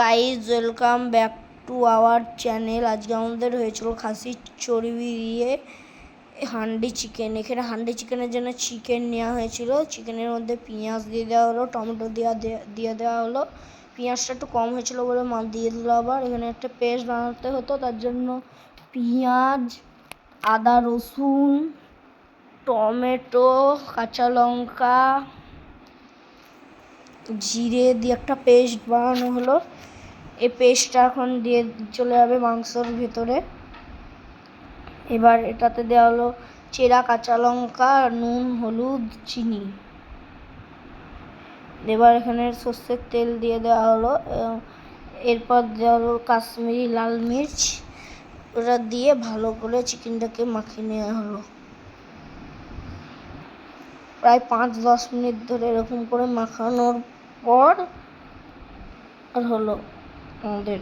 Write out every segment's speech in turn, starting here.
Guys welcome back to our channel আজকে আমাদের হয়েছিল খাসির চর্বি দিয়ে হান্ডি চিকেন। এখানে হান্ডি চিকেনের জন্য চিকেন নেওয়া হয়েছিল। চিকেনের মধ্যে পেঁয়াজ দিয়ে দেওয়া হলো, টমেটো দেওয়া দিয়ে দেওয়া হলো। পেঁয়াজটা একটু কম হয়েছিল বলে মাছ দিয়ে দিল আবার। এখানে একটা পেস্ট বানাতে হতো, তার জন্য পেঁয়াজ, আদা রসুন, টমেটো, কাঁচা লঙ্কা জিরে দিয়ে একটা পেস্ট বানানো হলো। এই পেস্টটা এখন দিয়ে চলে যাবে মাংসর ভেতরে। এবার এটাতে দেওয়া হলো চেরা, কাঁচা লঙ্কা, নুন, হলুদ, চিনি। এবার এখানে সর্ষের তেল দিয়ে দেওয়া হলো। এরপর দেওয়া হলো কাশ্মীরি লাল মির্চ। ওটা দিয়ে ভালো করে চিকেনটাকে মাখিয়ে নেওয়া হলো। প্রায় পাঁচ দশ মিনিট ধরে এরকম করে মাখানোর পর আর হলো আমাদের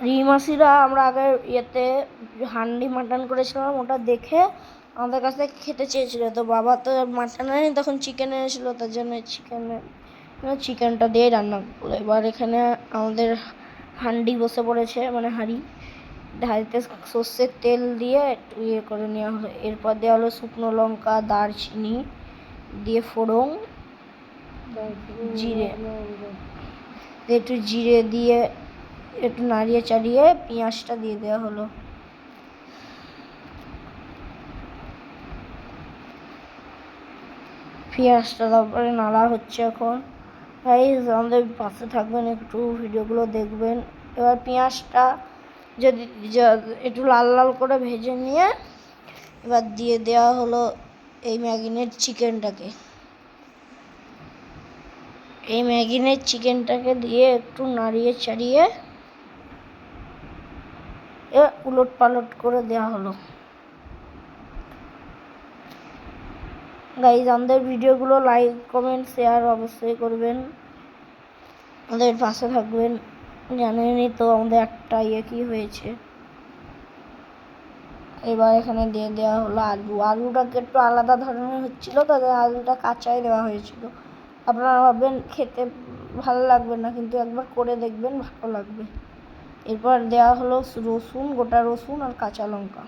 রিমাসিরা আমরা আগে ইয়েতে হান্ডি মাটন করেছিলাম, ওটা দেখে আমাদের কাছ থেকে খেতে চেয়েছিল। তো বাবা তো মাটন আনেনি, তখন চিকেন এনেছিলো, তার জন্য চিকেনের চিকেনটা দিয়ে রান্না করল। এবার এখানে আমাদের হান্ডি বসে পড়েছে মানে হাঁড়ি। হাঁড়িতে সর্ষের তেল দিয়ে একটু ইয়ে করে নেওয়া হলো। এরপর দেওয়া হলো শুকনো লঙ্কা, দারচিনি দিয়ে ফোড়ন। জিরে। একটু জিরে দিয়ে একটু নাড়িয়ে চাড়িয়ে পেঁয়াজটা দিয়ে দেওয়া হলো। পেঁয়াজটা তারপরে নাড়া হচ্ছে এখন। গাইজ আমাদের পাশে থাকবেন, একটু ভিডিওগুলো দেখবেন। এবার পেঁয়াজটা যদি একটু লাল লাল করে ভেজে নিয়ে এবার দিয়ে দেওয়া হলো এই ম্যাগিনেট চিকেনটাকে। এই ম্যাগিনেট চিকেনটাকে দিয়ে একটু নাড়িয়ে চাড়িয়ে এ উলট পালট করে দেওয়া হলো। গাইজ, আমাদের ভিডিওগুলো লাইক, কমেন্ট, শেয়ার অবশ্যই করবেন। আমাদের পাশে থাকবেন। জানেনই তো আমাদের একটা ইয়ে কি হয়েছে। এবার এখানে দিয়ে দেওয়া হলো আলু। আলুটাকে একটু আলাদা ধরনের হচ্ছিল তাদের আলুটা কাঁচাই দেওয়া হয়েছিল। আপনারা ভাববেন খেতে ভালো লাগবে না, কিন্তু একবার করে দেখবেন ভালো লাগবে। এরপর দেওয়া হলো রসুন, গোটা রসুন আর কাঁচা লঙ্কা।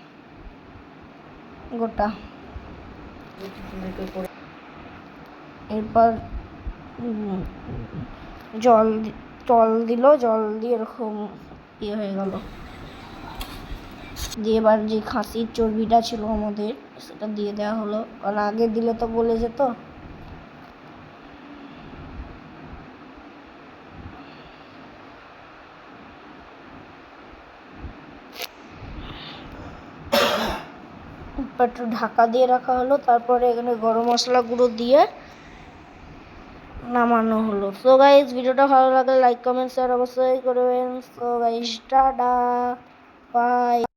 গোটা। এরপর জল জল দিল, জল দিয়ে এরকম ইয়ে হয়ে গেল। দিয়ে এবার যে খাসির চর্বিটা ছিল আমাদের, সেটা দিয়ে দেওয়া হলো। কারণ আগে দিলে তো বলে যেত। একটু ঢাকা দিয়ে রাখা হলো, তারপরে এখানে গরম মশলা গুঁড়ো দিয়ে নামানো হলো। সো গাইজ ভিডিওটা ভালো লাগলে লাইক কমেন্ট শেয়ার অবশ্যই করবেন। So guys tata bye